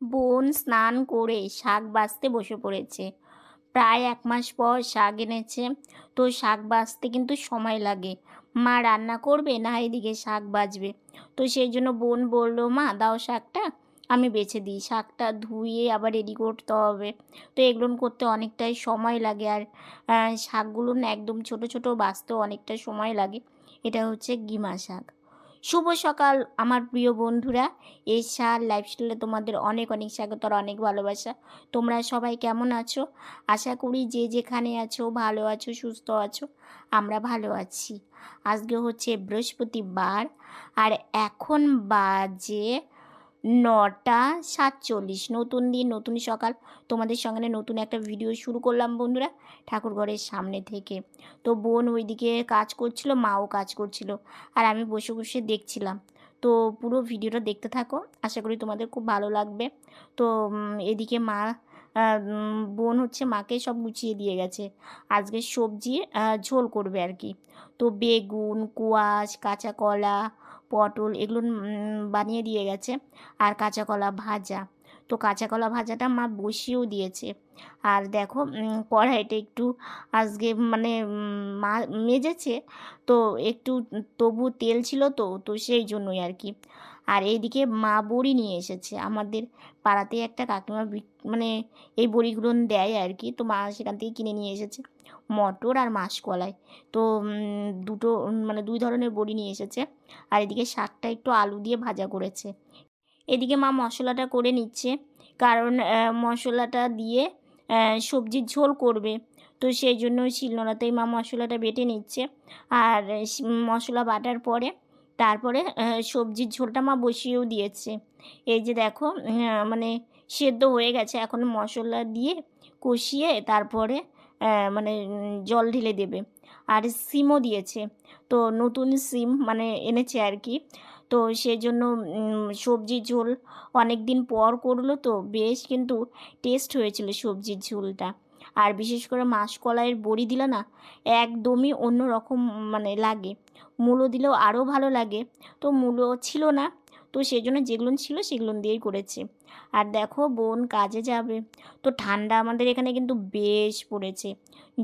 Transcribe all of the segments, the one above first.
বোন স্নান করে শাক বাছতে বসে পড়েছে। প্রায় এক মাস পর শাক এনেছে। তো শাক বাছতে কিন্তু সময় লাগে। মা রান্না করবে না এদিকে শাক বাজবে তো সেই জন্য বোন বলল, মা, দাও শাকটা, আমি বেছে দিই। শাকটা ধুয়ে আবার রেডি করতে হবে। তো এগুলো করতে অনেকটাই সময় লাগে আর শাকগুলো একদম ছোট ছোট বাছতেও অনেকটা সময় লাগে। এটা হচ্ছে গিমা শাক। শুভ সকাল, আমার প্রিয় বন্ধুরা। এই সার লাইফস্টাইলে তোমাদের অনেক অনেক স্বাগত আর অনেক ভালোবাসা। তোমরা সবাই কেমন আছো? আশা করি যে যেখানে আছো, ভালো আছো, সুস্থ আছো, আমরা ভালো আছি। আজকে হচ্ছে বৃহস্পতিবার, আর এখন বাজে নটা সাতচল্লিশ। নতুন দিন, নতুন সকাল। তোমাদের সঙ্গে নতুন একটা ভিডিও শুরু করলাম বন্ধুরা ঠাকুরঘরের সামনে থেকে। তো বোন ওইদিকে কাজ করছিল, মাও কাজ করছিল, আর আমি বসে বসে দেখছিলাম। তো পুরো ভিডিওটা দেখতে থাকো, আশা করি তোমাদের খুব ভালো লাগবে। তো এদিকে মা বোন হচ্ছে মাকে সব গুছিয়ে দিয়ে গেছে। আজকে সবজি ঝোল করবে আর কি। তো বেগুন, কোয়াশ, কাঁচা কলা পটল এগুলো বানিয়ে দিয়ে গেছে। আর কাঁচা কলা ভাজা। তো কাঁচা কলা ভাজাটা মা বসিয়েও দিয়েছে। আর দেখো কড়াইটা একটু আজকে মানে মা মেজেছে। তো একটু তবু তেল ছিল তো তো সেই জন্যই আর কি। আর এইদিকে মা বড়ি নিয়ে এসেছে। আমাদের পাড়াতে একটা কাকিমা মানে এই বড়িগুলো দেয় আর কি। তো মা সেখান থেকে কিনে নিয়ে এসেছে। মটর আর মাসকলাই। তো দুটো মানে দুই ধরনের বড়ি নিয়ে এসেছে। আর এদিকে শাকটা একটু আলু দিয়ে ভাজা করেছে। এদিকে মা মশলাটা করে নিচ্ছে। কারণ মশলাটা দিয়ে সবজির ঝোল করবে। তো সেই জন্য শিলনোড়াতেই মা মশলাটা বেটে নিচ্ছে। আর মশলা বাটার পরে, তারপরে সবজির ঝোলটা মা বসিয়েও দিয়েছে। এই যে দেখো মানে সেদ্ধ হয়ে গেছে। এখন মশলা দিয়ে কষিয়ে, তারপরে মানে জল ঢেলে দেবে। আর সিমও দিয়েছে। তো নতুন সিম মানে এনেছে আর কি। তো সেই জন্য সবজির ঝোল অনেক দিন পর করল তো, বেশ কিন্তু টেস্ট হয়েছিল সবজির ঝোলটা। আর বিশেষ করে মাসকলাইয়ের বড়ি দিলে না, একদমই অন্য রকম মানে লাগে। মূলো দিলেও আরও ভালো লাগে। তো মূলো ছিল না, তো সেই জন্য যেগুলো ছিল সেগুলো দিয়েই করেছে। আর দেখো বোন কাজে যাবে। তো ঠান্ডা আমাদের এখানে কিন্তু বেশ পড়েছে।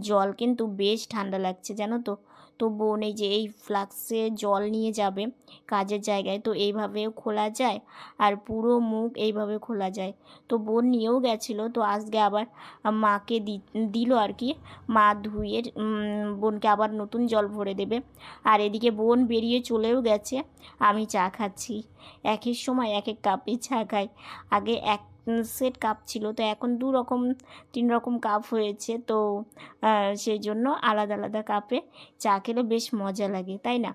জল কিন্তু বেশ ঠান্ডা লাগছে, জানো তো? বোন এই যে এই ফ্লাক্সে জল নিয়ে যাবে কাজের জায়গায়। তো এইভাবেও খোলা যায় আর পুরো মুখ এইভাবে খোলা যায়। তো বোন নিয়েও গেছিল, তো আজকে আবার মাকে দিল আর কি। মা ধুয়ে বোনকে আবার নতুন জল ভরে দেবে। আর এদিকে বোন বেরিয়ে চলেও গেছে। আমি চা খাচ্ছি। একের সময় এক এক কাপে চা খাই। আগে এক সেট কাপ ছিল। তো এখন দু রকম, তিন রকম কাপ হয়েছে। তো সেই জন্য আলাদা আলাদা কাপে চা খেলে বেশ মজা লাগে, তাই না?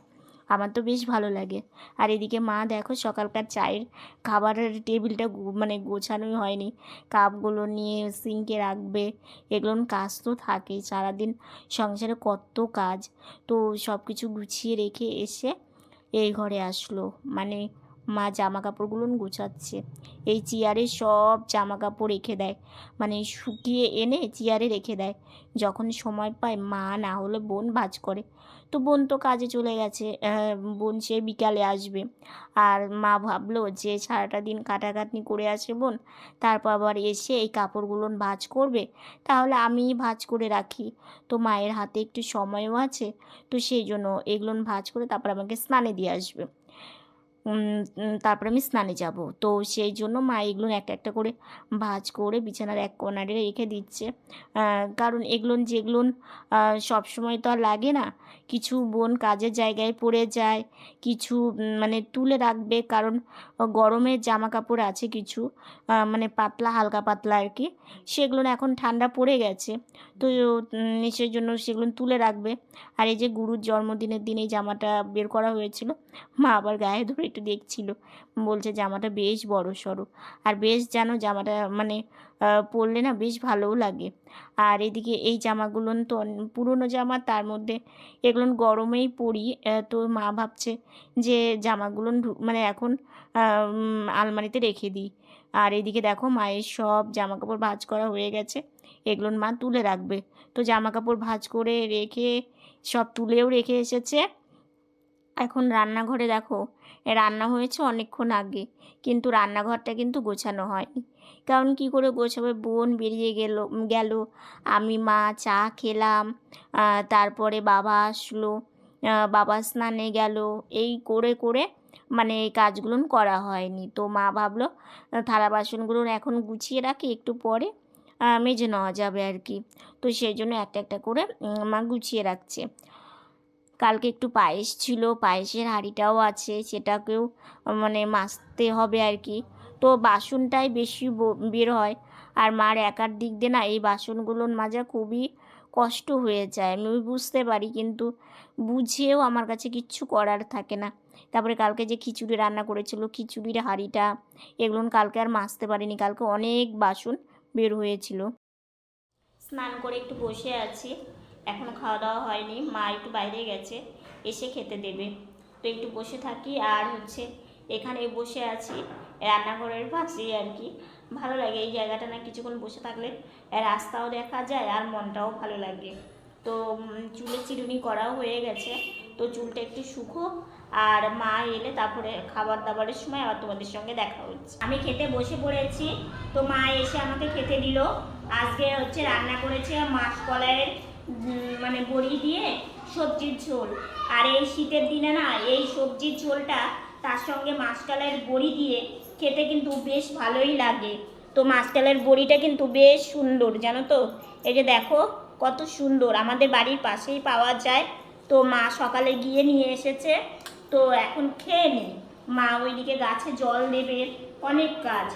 আমার তো বেশ ভালো লাগে। আর এদিকে মা দেখো সকালকার চায়ের খাবারের টেবিলটা মানে গোছানোই হয়নি। কাপগুলো নিয়ে সিঙ্কে রাখবে। এগুলো কাজ তো থাকেই। সারাদিন সংসারে কত কাজ। তো সব কিছু গুছিয়ে রেখে এসে এই ঘরে আসলো। মানে মা জামা কাপড়গুলো গুছাচ্ছে। এই চেয়ারে সব জামা কাপড় রেখে দেয়। মানে শুকিয়ে এনে চেয়ারে রেখে দেয়। যখন সময় পায়, মা না হলে বোন ভাজ করে। তো বোন তো কাজে চলে গেছে। বোন সে বিকালে আসবে। আর মা ভাবলো যে সারাটা দিন কাটাকাটনি করে আসে বোন। তারপর আবার এসে এই কাপড়গুলো ভাজ করবে। তাহলে আমিই ভাজ করে রাখি। তো মায়ের হাতে একটু সময়ও আছে। তো সেই জন্য এগুলো ভাজ করে তারপর আমাকে স্নানে দিয়ে আসবে। তারপর আমি স্নানে যাব। তো সেই জন্য মা এগুলো একটা একটা করে ভাজ করে বিছানার এক কোনারে রেখে দিচ্ছে। কারণ এগুলো যেগুলো সব সময় তো আর লাগে না। কিছু বোন কাজের জায়গায় পড়ে যায় কিছু মানে তুলে রাখবে কারণ গরমের জামা কাপড় আছে কিছু মানে পাতলা হালকা পাতলা আর কি। সেগুলো এখন ঠান্ডা পড়ে গেছে। তো সেই জন্য সেগুলো তুলে রাখবে। আর এই যে গুরুর জন্মদিনের দিন এই জামাটা বের করা হয়েছিল মা আবার গায়ে ধরে একটু দেখছিল। বলছে জামাটা বেশ বড় সড়ো। আর বেশ যেন জামাটা মানে পরলে না বেশ ভালোও লাগে। আর এদিকে এই জামাগুলো তো পুরনো জামা, তার মধ্যে এগুলো গরমেই পরি। তো মা ভাবছে যে, জামাগুলো মানে এখন আলমারিতে রেখে দিই। আর এদিকে দেখো মায়ের সব জামা কাপড় ভাঁজ করা হয়ে গেছে। এগুলো মা তুলে রাখবে। তো জামা কাপড় ভাঁজ করে রেখে, সব তুলেও রেখে এসেছে। এখন রান্নাঘরে দেখো রান্না হয়েছে অনেকক্ষণ আগে, কিন্তু রান্নাঘরটা কিন্তু গোছানো হয়নি। কারণ কি করে গোছাবে? বোন বেরিয়ে গেল গেল। আমি, মা, চা খেলাম তারপরে বাবা আসলো বাবা স্নানে গেল। এই করে করে মানে এই কাজগুলো করা হয়নি। তো মা ভাবলো থালা বাসনগুলো এখন গুছিয়ে রাখি, একটু পরে মেজে নেওয়া যাবে আর কি। তো সেই জন্য একটা একটা করে মা গুছিয়ে রাখছে। কালকে একটু পায়েস ছিল, পায়েসের হাঁড়িটাও আছে, সেটাকেও মানে মাজতে হবে আর কি তো বাসনটাই বেশি বের হয়। আর মার একার দিক দিয়ে না, এই বাসনগুলো মাজা খুবই কষ্ট হয়ে যায়। আমি বুঝতে পারি, কিন্তু বুঝেও আমার কাছে কিচ্ছু করার থাকে না। তারপরে কালকে যে খিচুড়ি রান্না করেছিল, খিচুড়ির হাঁড়িটা, এগুলো কালকে আর মাজতে পারিনি। কালকে অনেক বাসন বের হয়েছিল। স্নান করে একটু বসে আছি। এখনও খাওয়া দাওয়া হয়নি মা একটু বাইরে গেছে এসে খেতে দেবে। তো একটু বসে থাকি আর হচ্ছে এখানে বসে আছি রান্নাঘরের পাশেই আর কি। ভালো লাগে এই জায়গাটা না কিছুক্ষণ বসে থাকলে রাস্তাও দেখা যায় আর মনটাও ভালো লাগে। তো চুলে চিরুনি করাও হয়ে গেছে তো চুলটা একটু শুকো আর মা এলে তারপরে খাবার দাবারের সময় আবার তোমাদের সঙ্গে দেখা হচ্ছে। আমি খেতে বসে পড়েছি তো মা এসে আমাকে খেতে দিল। আজকে হচ্ছে রান্না করেছে মাসকলাইয়ের উম, মানে বড়ি দিয়ে সবজির ঝোল। আর এই শীতের দিনে না, এই সবজির ঝোলটা তার সঙ্গে মাসকলাইয়ের বড়ি দিয়ে খেতে কিন্তু বেশ ভালোই লাগে। তো মাসকলাইয়ের বড়িটা কিন্তু বেশ সুন্দর, জানো তো? এই যে দেখো, কত সুন্দর। আমাদের বাড়ির পাশেই পাওয়া যায়। তো মা সকালে গিয়ে নিয়ে এসেছে। তো এখন খেয়ে নিই মা ওইদিকে গাছে জল দেবে। অনেক কাজ।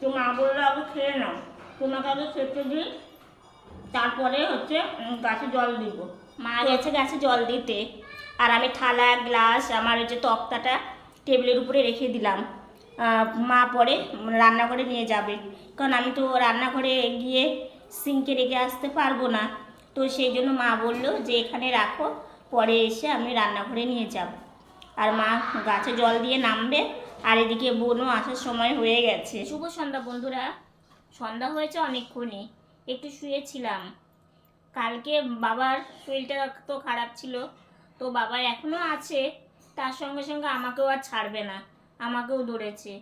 তো মা বলল, আগে খেয়ে নাও। তোমাকে আগে খেতে দিই তারপরে হচ্ছে গাছে জল দিব। মা গেছে গাছে জল দিতে। আর আমি থালা গ্লাস আমার ওই যে তক্তাটা টেবিলের উপরে রেখে দিলাম। মা পরে রান্নাঘরে নিয়ে যাবে। কারণ আমি তো রান্নাঘরে গিয়ে সিঙ্কে রেখে আসতে পারব না। তো সেই জন্য মা বলল যে এখানে রাখো। পরে এসে আমি রান্নাঘরে নিয়ে যাব। আর মা গাছে জল দিয়ে নামবে। আর এদিকে বোনও আসার সময় হয়ে গেছে। শুভ সন্ধ্যা বন্ধুরা। সন্ধ্যা হয়েছে অনেকক্ষণই। একটু শুয়েছিলাম। কালকে বাবার শরীরটা তো খারাপ ছিল, তো বাবার এখনও আছে, তার সঙ্গে সঙ্গে আমাকেও আর ছাড়বে না, আমাকেও ধরেছে।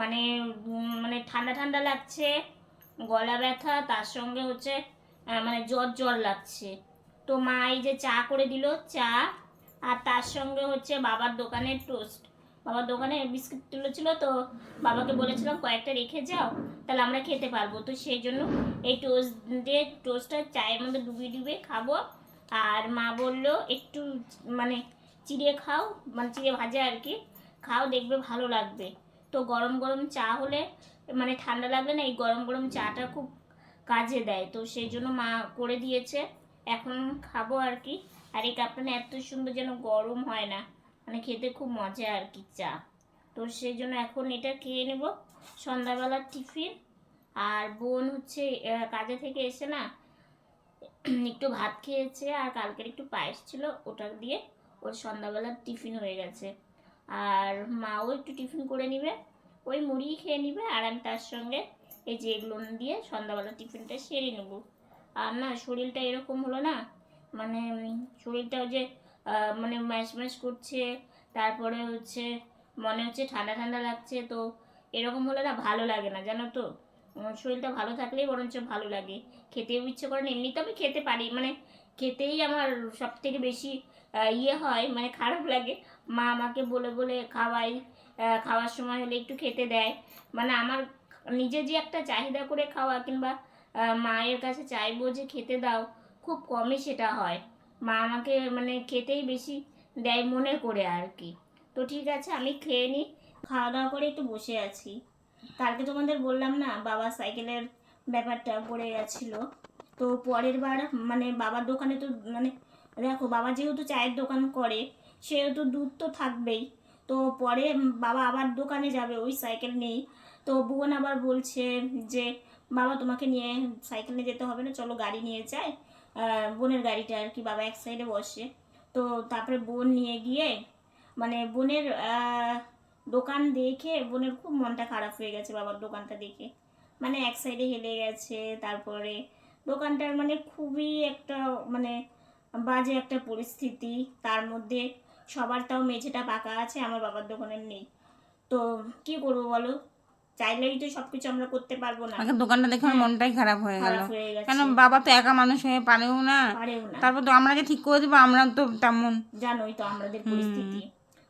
মানে মানে ঠান্ডা ঠান্ডা লাগছে, গলা ব্যথা, তার সঙ্গে হচ্ছে মানে জ্বর জ্বর লাগছে। তো মা এই যে চা করে দিল, চা, আর তার সঙ্গে হচ্ছে বাবার দোকানের টোস্ট। বাবার দোকানে বিস্কুট তুলেছিল তো বাবাকে বলেছিলাম, কয়েকটা রেখে যাও, তাহলে আমরা খেতে পারব। তো সেই জন্য এই টোস্ট দিয়ে টোস্টটা চায়ের মধ্যে ডুবিয়ে ডুবিয়ে খাব। আর মা বলল, একটু মানে চিড়ে খাও মানে চিড়ে ভাজা আর কি, খাও, দেখবে ভালো লাগবে। তো গরম গরম চা হলে মানে ঠান্ডা লাগলে না, এই গরম গরম চাটা খুব কাজে দেয়। তো সেই জন্য মা করে দিয়েছে, এখন খাব আর কি। আর এই কাপটা এত সুন্দর যেন গরম হয় না। মানে খেতে খুব মজা আর কি চা। তো সেই জন্য এখন এটা খেয়ে নেব। সন্ধ্যাবেলার টিফিন। আর বোন হচ্ছে কাজে থেকে এসে না একটু ভাত খেয়েছে আর কালকের একটু পায়েস ছিল ওটা দিয়ে ওর সন্ধ্যাবেলার টিফিন হয়ে গেছে। আর মাও একটু টিফিন করে নিবে ওই মুড়ি খেয়ে নিবে আর আমি তার সঙ্গে এই যে এগুলো দিয়ে সন্ধ্যাবেলা টিফিনটা সেরে নেব। আর না শরীরটা এরকম হলো না মানে উম, শরীরটা ওই যে মানে ম্যাশ ম্যাশ করছে, তারপরে হচ্ছে মনে হচ্ছে ঠান্ডা ঠান্ডা লাগছে, তো এরকম হলে না ভালো লাগে না, জানো তো? শরীরটা ভালো থাকলেই বরঞ্চ ভালো লাগে। খেতেও ইচ্ছে করে না, এমনিতে আমি খেতে পারি মানে খেতেই আমার সব থেকে বেশি ইয়ে হয় মানে খারাপ লাগে। মা আমাকে বলে বলে খাওয়াই খাওয়ার সময় হলে একটু খেতে দেয়। মানে আমার নিজে যে একটা চাহিদা করে খাওয়া কিংবা মায়ের কাছে চাইব যে খেতে দাও, খুব কমই সেটা হয়। মা আমাকে মানে খেতেই বেশি দেয় মনে করে আর কি তো ঠিক আছে আমি খেয়ে নিই খাওয়া দাওয়া করে একটু বসে আছি। কালকে তোমাদের বললাম না বাবা সাইকেলের ব্যাপারটা পড়ে গেছিল। তো পরের বার মানে বাবার দোকানে তো মানে দেখো বাবা যেহেতু চায়ের দোকান করে সেহেতু দুধ তো থাকবেই। তো পরে বাবা আবার দোকানে যাবে ওই সাইকেল নেই তো বোন আবার বলছে যে বাবা তোমাকে নিয়ে সাইকেল নিয়ে যেতে হবে না চলো গাড়ি নিয়ে আহ, বোনের গাড়িটা আর কি বাবা এক সাইডে বসে। তো তারপরে বোন নিয়ে গিয়ে মানে বোনের দোকান দেখে বোনের খুব মনটা খারাপ হয়ে গেছে বাবার দোকানটা দেখে। মানে এক সাইডে হেলে গেছে, তারপরে দোকানটার মানে খুবই একটা মানে বাজে একটা পরিস্থিতি। তার মধ্যে সবার তাও মেঝেটা পাকা আছে, আমার বাবার দোকানের নেই। তো কি করব বলো? চাইলেই তো সব কিছু আমরা করতে পারব না। আগে দোকানটা দেখে আমার মনটাই খারাপ হয়ে গেল। খারাপ হয়ে গেছে। কেন বাবা তো একা মানুষ হয়ে পারেও না। তারপর তো আমরা যে ঠিক করে দেবো আমরা তো তেমন। জানোই তো আমাদের পরিস্থিতি।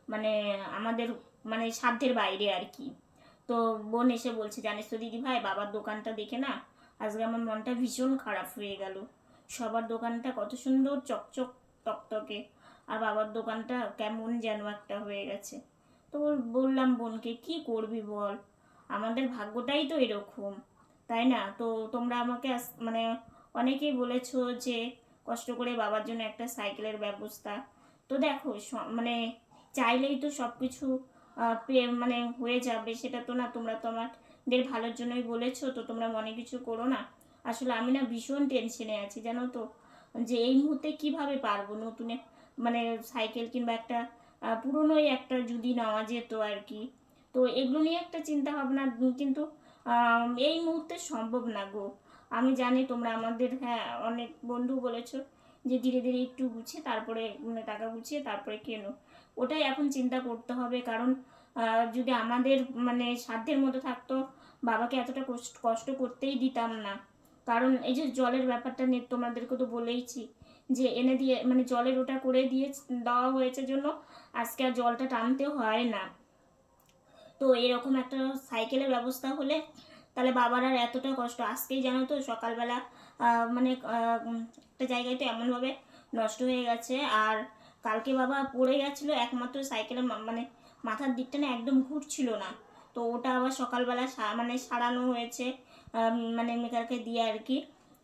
মানে আমাদের মানে সাধ্যের বাইরে আর কি। তো বোন এসে বলছে জানিস তো দিদি ভাই বাবার দোকানটা দেখে না আজকে আমার মনটা ভীষণ খারাপ হয়ে গেল। সবার দোকানটা কত সুন্দর চকচক টকটকে। আর বাবার দোকানটা কেমন যেন একটা হয়ে গেছে। তো বললাম বোনকে কি করবি বল? আমাদের ভাগ্যটাই তো এরকম, তাই না? তো তোমরা আমাকে মানে অনেকেই বলেছ যে কষ্ট করে বাবার জন্য একটা সাইকেলের ব্যবস্থা। তো দেখো মানে চাইলেই তো সব কিছু মানে হয়ে যাবে, সেটা তো না, তোমরা তো আমাদের ভালোর জন্যই বলেছ, তো তোমরা মনে কিছু করো না। আসলে আমি না ভীষণ টেনশনে আছি, জানো তো, যে এই মুহূর্তে কীভাবে পারব নতুন মানে সাইকেল কিংবা একটা পুরনোই একটা যদি নেওয়া যেত আর কি। তো এগুলো নিয়ে একটা চিন্তা ভাবনা কিন্তু এই মুহূর্তে সম্ভব না গো। আমি জানি তোমরা আমাদের হ্যাঁ অনেক বন্ধু বলেছ যে ধীরে ধীরে একটু গুছিয়ে, তারপরে মানে টাকা গুছিয়ে, তারপরে কেনো। ওটাই এখন চিন্তা করতে হবে, কারণ যদি আমাদের মানে সাধ্যের মতো থাকতো, বাবাকে এতটা কষ্ট কষ্ট করতেই দিতাম না। কারণ এই যে জলের ব্যাপারটা নিয়ে তোমাদেরকে তো বলেইছি যে এনে দিয়ে মানে জলের ওটা করে দিয়ে দেওয়া হয়েছে জন্য আজকে আর জলটা টানতেও হয় না। তো এরকম একটা সাইকেলের ব্যবস্থা হলে তাহলে বাবার আর এতটা কষ্ট। আজকেই জানো তো সকালবেলা মানে একটা জায়গায় তো এমনভাবে নষ্ট হয়ে গেছে আর কালকে বাবা পড়ে গেছিল একমাত্র সাইকেলের মানে মাথার দিকটা না একদম ঘুরছিল না। তো ওটা আবার সকালবেলা মানে সারানো হয়েছে মানে মেকারকে দিয়ে আর কি।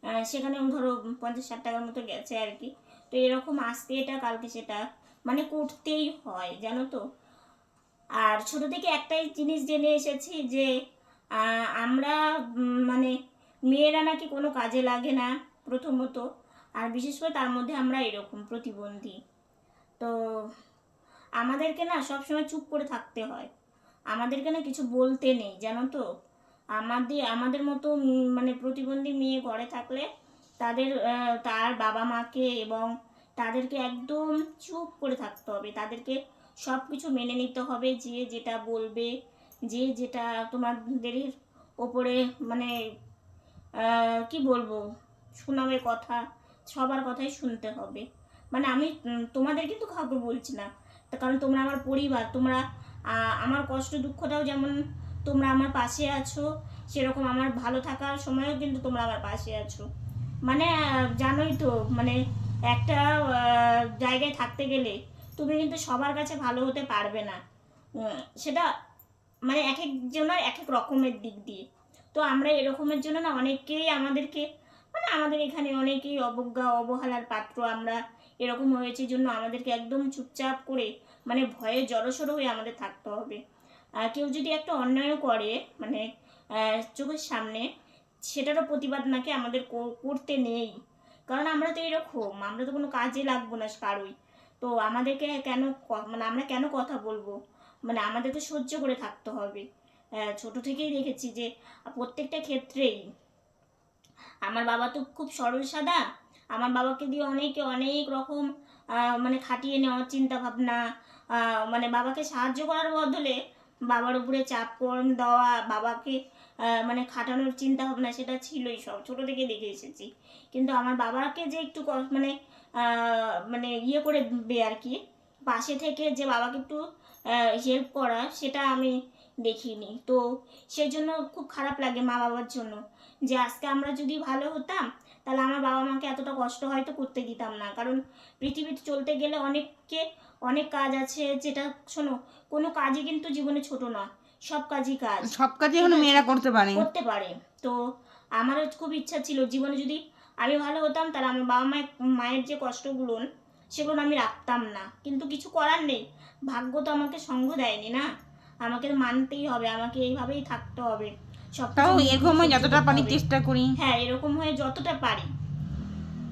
আহ, সেখানে ধরো পঞ্চাশ ষাট টাকার মতো গেছে আর কি। তো এরকম আজকে এটা কালকে সেটা মানে করতেই হয় জানো তো। আর ছোট থেকে একটাই জিনিস জেনে এসেছি যে আমরা মানে মেয়েরা নাকি কোনো কাজে লাগে না প্রথমত। আর বিশেষ করে তার মধ্যে আমরা এরকম প্রতিবন্ধী। তো আমাদেরকে না সবসময় চুপ করে থাকতে হয়। আমাদেরকে না কিছু বলতে নেই, জানো তো? আমাদের আমাদের মতো মানে প্রতিবন্ধী মেয়ে ঘরে থাকলে তাদের তার বাবা মাকে এবং তাদেরকে একদম চুপ করে থাকতে হবে। তাদেরকে সব কিছু মেনে নিতে হবে, যে যেটা বলবে, যে যেটা তোমাদের ওপরে মানে কি বলব শোনাবে কথা, সবার কথাই শুনতে হবে। মানে আমি তোমাদের কিন্তু কাউকে বলছি না কারণ তোমরা আমার পরিবার, তোমরা আমার কষ্ট দুঃখটাও যেমন তোমরা আমার পাশে আছো, সেরকম আমার ভালো থাকার সময়ও কিন্তু তোমরা আমার পাশে আছো। মানে জানোই তো মানে একটা জায়গায় থাকতে গেলে তুমি কিন্তু সবার কাছে ভালো হতে পারবে না। সেটা মানে এক একজনের এক এক রকমের দিক দিয়ে। তো আমরা এরকমের জন্য না অনেকেই আমাদেরকে মানে আমাদের এখানে অনেকেই অবজ্ঞা, অবহেলার পাত্র। আমরা এরকম হয়েছে জন্য আমাদেরকে একদম চুপচাপ করে মানে ভয়ে জড়সড়ো হয়ে আমাদের থাকতে হবে। কেউ যদি একটা অন্যায় করে মানে চোখের সামনে, সেটারও প্রতিবাদ নাকি আমাদের কর- করতে নেই। কারণ আমরা তো এরকম, আমরা তো কোনো কাজে লাগবো না কারোই। তো আমাদেরকে কেন মানে আমরা কেন কথা বলব? মানে আমাদেরকে সহ্য করে থাকতে হবে। ছোট থেকেই দেখেছি যে প্রত্যেকটা ক্ষেত্রেই আমার বাবা তো খুব সরল সাদা। আমার বাবাকে দিয়ে অনেকে অনেক রকম মানে খাটিয়ে নেওয়ার চিন্তা ভাবনা মানে বাবাকে সাহায্য করার বদলে বাবার উপরে চাপ কম দেওয়া, বাবাকে মানে খাটানোর চিন্তা ভাবনা সেটা ছিলই সব। ছোট থেকে দেখে এসেছি। কিন্তু আমার বাবাকে যে একটু মানে মানে ইয়ে করে দেবে আর কি, পাশে থেকে যে বাবাকে একটু হেল্প করা, সেটা আমি দেখিনি। তো সেই জন্য খুব খারাপ লাগে মা বাবার জন্য। যে আজকে আমরা যদি ভালো হতাম, তাহলে আমার বাবা মাকে এতটা কষ্ট হয়তো করতে দিতাম না। কারণ পৃথিবীতে চলতে গেলে অনেককে অনেক কাজ আছে। যেটা শোনো, কোনো কাজই কিন্তু জীবনে ছোট না। সব কাজই কাজ। সব কাজই এখন মেয়েরা করতে পারে। করতে পারে। তো আমারও খুব ইচ্ছা ছিল জীবনে যদি আমি ভালো হতাম তাহলে আমার বাবা মায়ের মায়ের যে কষ্টগুলো সেগুলো আমি রাখতাম না। কিন্তু কিছু করার নেই। ভাগ্য তো আমাকে সঙ্গ দেয়নি না? আমাকে মানতেই হবে আমাকে এইভাবেই থাকতে হবে। সব তাও কিছু এরকম হয় যতটা পারি চেষ্টা করি। হ্যাঁ এরকম হয়ে যতটা পারি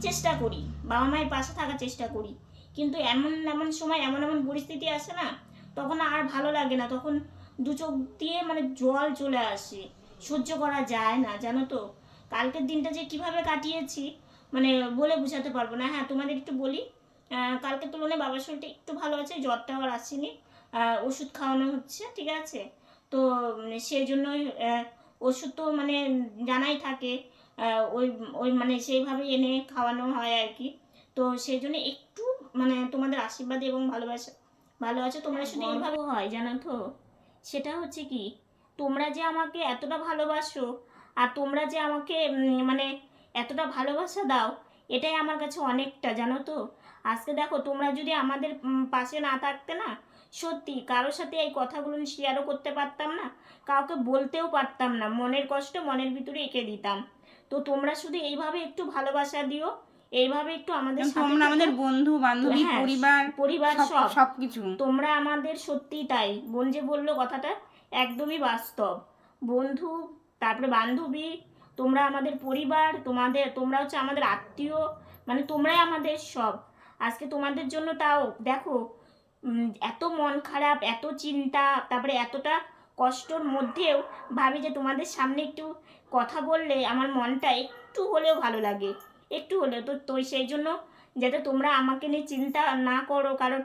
চেষ্টা করি। বাবা মায়ের পাশে থাকার চেষ্টা করি। কিন্তু এমন এমন সময় এমন এমন পরিস্থিতি আসে না তখন আর ভালো লাগে না। তখন দু চোখ দিয়ে মানে জল চলে আসে। সহ্য করা যায় না জানো তো? কালকের দিনটা যে কীভাবে কাটিয়েছি মানে বলে বোঝাতে পারব না। হ্যাঁ তোমাদের একটু বলি। কালকের তুলনায় বাবার শরীরটা একটু ভালো আছে জ্বরটা আবার আসেনি। ওষুধ খাওয়ানো হচ্ছে ঠিক আছে? তো সেই জন্যই ওষুধ তো মানে জানাই থাকে। ওই ওই মানে সেইভাবে এনে খাওয়ানো হয় আর কি। তো সেই জন্য একটু মানে তোমাদের আশীর্বাদ এবং ভালোবাসা। ভালো আছে? তোমরা শুধু এইভাবে হয় জানো তো? সেটা হচ্ছে কি, তোমরা যে আমাকে এতটা ভালোবাসো আর তোমরা যে আমাকে মানে এতটা ভালোবাসা দাও, এটাই আমার কাছে অনেকটা, জানো তো? আজকে দেখো, তোমরা যদি আমাদের পাশে না থাকতে না, সত্যি কারোর সাথে এই কথাগুলো শেয়ারও করতে পারতাম না, কাউকে বলতেও পারতাম না, মনের কষ্ট মনের ভিতরে এঁকে দিতাম। তো তোমরা শুধু এইভাবে একটু ভালোবাসা দিও এইভাবে একটু আমাদের তোমরা আমাদের বন্ধু বান্ধবী হ্যাঁ, পরিবার পরিবার সব সব। সবকিছু। তোমরা আমাদের সত্যিই তাই। বোন যে বলল কথাটা একদমই বাস্তব। বন্ধু তারপরে বান্ধবী তোমরা আমাদের পরিবার তোমাদের তোমরা হচ্ছে আমাদের আত্মীয় মানে তোমরাই আমাদের সব। আজকে তোমাদের জন্য তাও দেখো এত মন খারাপ এত চিন্তা তারপরে এতটা কষ্টর মধ্যেও ভাবি যে তোমাদের সামনে একটু কথা বললে আমার মনটা একটু হলেও ভালো লাগে। একটু হলেও তো তো সেই জন্য যাতে তোমরা আমাকে নিয়ে চিন্তা না করো। কারণ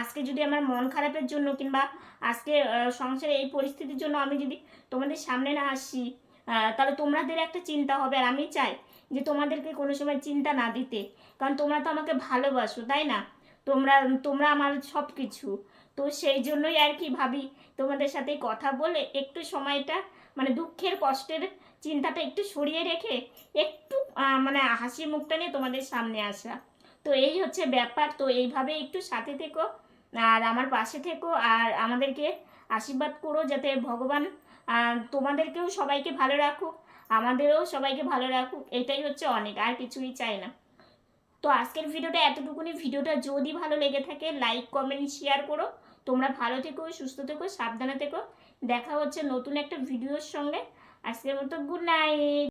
আজকে যদি আমার মন খারাপের জন্য কিংবা আজকে সংসারে এই পরিস্থিতির জন্য আমি যদি তোমাদের সামনে না আসি তাহলে তোমাদের একটা চিন্তা হবে। আর আমি চাই যে তোমাদেরকে কোনো সময় চিন্তা না দিতে। কারণ তোমরা তো আমাকে ভালোবাসো, তাই না? তোমরা তোমরা আমার সব কিছু তো সেই জন্যই আর কি ভাবি তোমাদের সাথে কথা বলে একটু সময়টা মানে দুঃখের কষ্টের চিন্তাটা একটু সরিয়ে রেখে একটু মানে হাসি মুখটা নিয়ে তোমাদের সামনে আসা। তো এই হচ্ছে ব্যাপার। তো এইভাবে একটু সাথে থেকো, আর আমার পাশে থেকো, আর আমাদেরকে আশীর্বাদ করো যাতে ভগবান তোমাদেরকেও সবাইকে ভালো রাখুক, আমাদেরও সবাইকে ভালো রাখুক, এটাই হচ্ছে অনেক, আর কিছুই চাই না। তো আজকের ভিডিওটা এতটুকুনি। ভিডিওটা যদি ভালো লেগে থাকে, লাইক, কমেন্ট, শেয়ার করো। তোমরা ভালো থেকো, সুস্থ থেকো, সাবধানে থেকো। দেখা হচ্ছে নতুন একটা ভিডিওর সঙ্গে। আজকের মতো গুড নাইট